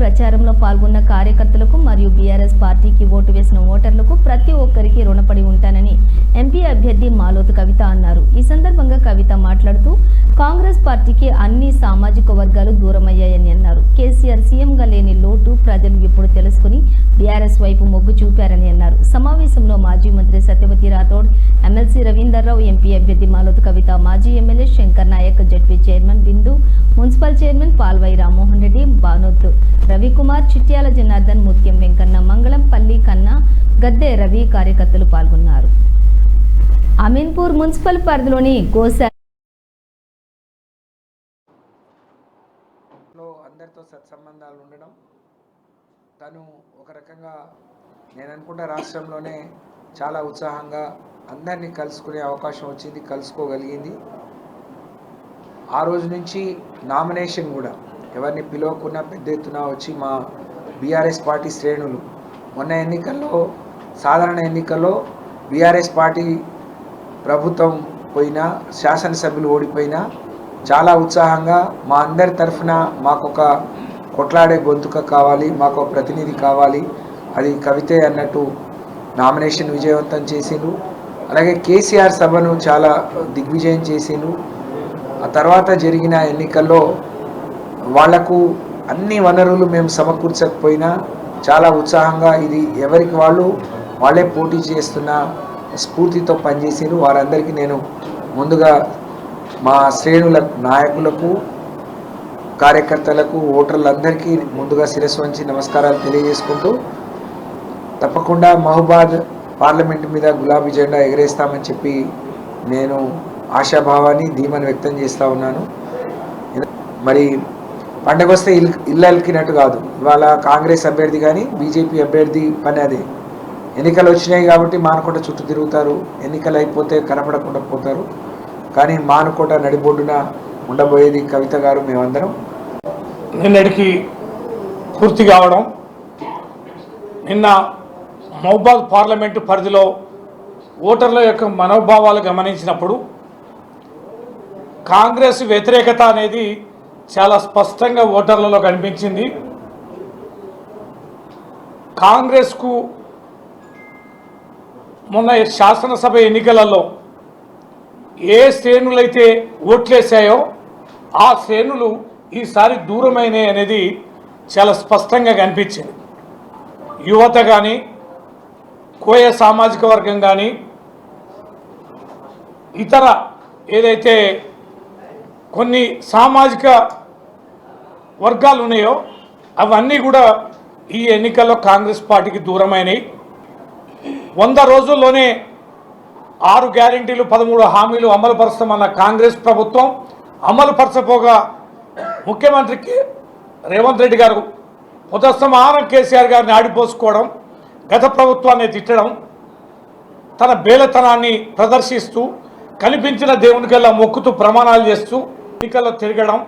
ప్రచారంలో పాల్గొన్న కార్యకర్తలకు మరియు బీఆర్ఎస్ పార్టీకి ఓటు వేసిన ఓటర్లకు ప్రతి ఒక్కరికి రుణపడి ఉంటానని ఎంపీ అభ్యర్థి మాలోతు కవిత అన్నారు. ఈ సందర్భంగా కవిత మాట్లాడుతూ కాంగ్రెస్ పార్టీకి అన్ని సామాజిక వర్గాలు దూరమయ్యాయని అన్నారు. కేసీఆర్ సీఎంగా లేని లోటు ప్రజలు ఇప్పుడు తెలుసుకుని బీఆర్ఎస్ వైపు మొగ్గు చూపారని అన్నారు. సమావేశంలో మాజీ మంత్రి సత్యవతి రాథోడ్ ఎమ్మెల్సీ రవీందర్రావు ఎంపీ అభ్యర్థి మాలోతు కవిత మాజీ MLA Shankar Naik ZP chairman municipal chairman Palvai Rammohan Reddy Banoth Ravikumar Chityala Janardhan Mutyam Venkanna Mangalampalli కన్నా గద్దె రవి కార్యకర్తలు పాల్గొన్నారు. అమీన్పూర్ మున్సిపల్ పరిధిలోని గోసా లో అందరితో సత్సంబంధాలు ఉండడం తను ఒక రకంగా నేను అనుకుంటా రాష్ట్రంలోనే చాలా ఉత్సాహంగా అందరినీ కలుసుకునే అవకాశం వచ్చింది కలుసుకోగలిగింది. ఆ రోజు నుంచి నామినేషన్ కూడా ఎవరిని పిలవకుండా పెద్ద ఎత్తున వచ్చి మా బీఆర్ఎస్ పార్టీ శ్రేణులు మొన్న ఎన్నికల్లో సాధారణ ఎన్నికల్లో బీఆర్ఎస్ పార్టీ ప్రభుత్వం పోయినా శాసనసభ్యులు ఓడిపోయినా చాలా ఉత్సాహంగా మా అందరి తరఫున మాకొక కొట్లాడే గొంతుక కావాలి మాకు ఒక ప్రతినిధి కావాలి. అది కవితే అన్నట్టు నామినేషన్ విజయవంతం చేసిండు అలాగే కేసీఆర్ సభను చాలా దిగ్విజయం చేసిండు ఆ తర్వాత జరిగిన ఎన్నికల్లో వాళ్ళకు అన్ని వనరులు మేము సమకూర్చకపోయినా చాలా ఉత్సాహంగా ఇది ఎవరికి వాళ్ళు వాళ్ళే పోటీ చేస్తున్న స్ఫూర్తితో పనిచేసారు వారందరికీ నేను ముందుగా మా శ్రేణుల నాయకులకు కార్యకర్తలకు ఓటర్లందరికీ ముందుగా శిరస్సు వంచి నమస్కారాలు తెలియజేసుకుంటూ తప్పకుండా మహబాద్ పార్లమెంట్ మీద గులాబీ జెండా ఎగరేస్తామని చెప్పి నేను ఆశాభావాన్ని ధీమని వ్యక్తం చేస్తూ ఉన్నాను. మరి పండగ వస్తే ఇల్ ఇల్లు అలికినట్టు కాదు. ఇవాళ కాంగ్రెస్ అభ్యర్థి కానీ బీజేపీ అభ్యర్థి పని అదే. ఎన్నికలు వచ్చినాయి కాబట్టి మానుకోట చుట్టూ తిరుగుతారు. ఎన్నికలు అయిపోతే కనపడకుండా పోతారు. కానీ మానకోట నడిబొడ్డున ఉండబోయేది కవిత గారు మేమందరం. నిన్నటికి పూర్తి కావడం నిన్న మహబాద్ పార్లమెంటు పరిధిలో ఓటర్ల యొక్క మనోభావాలు గమనించినప్పుడు కాంగ్రెస్ వ్యతిరేకత అనేది చాలా స్పష్టంగా ఓటర్లలో కనిపించింది. కాంగ్రెస్కు మొన్న శాసనసభ ఎన్నికలలో ఏ శ్రేణులైతే ఓట్లేసాయో ఆ శ్రేణులు ఈసారి దూరమైనవి అనేది చాలా స్పష్టంగా కనిపించింది. యువత కానీ కోయ సామాజిక వర్గం కానీ ఇతర ఏదైతే కొన్ని సామాజిక వర్గాలు ఉన్నాయో అవన్నీ కూడా ఈ ఎన్నికల్లో కాంగ్రెస్ పార్టీకి దూరమైనవి వంద రోజుల్లోనే ఆరు గ్యారంటీలు పదమూడు హామీలు అమలుపరుస్తామన్న కాంగ్రెస్ ప్రభుత్వం అమలుపరచపోగా ముఖ్యమంత్రికి రేవంత్ రెడ్డి గారు ఉదస్తమానం కేసీఆర్ గారిని ఆడిపోసుకోవడం గత ప్రభుత్వాన్ని తిట్టడం తన బేలతనాన్ని ప్రదర్శిస్తూ కనిపించిన దేవునికల్లా మొక్కుతూ ప్రమాణాలు చేస్తూ ఎన్నికల్లో తిరగడం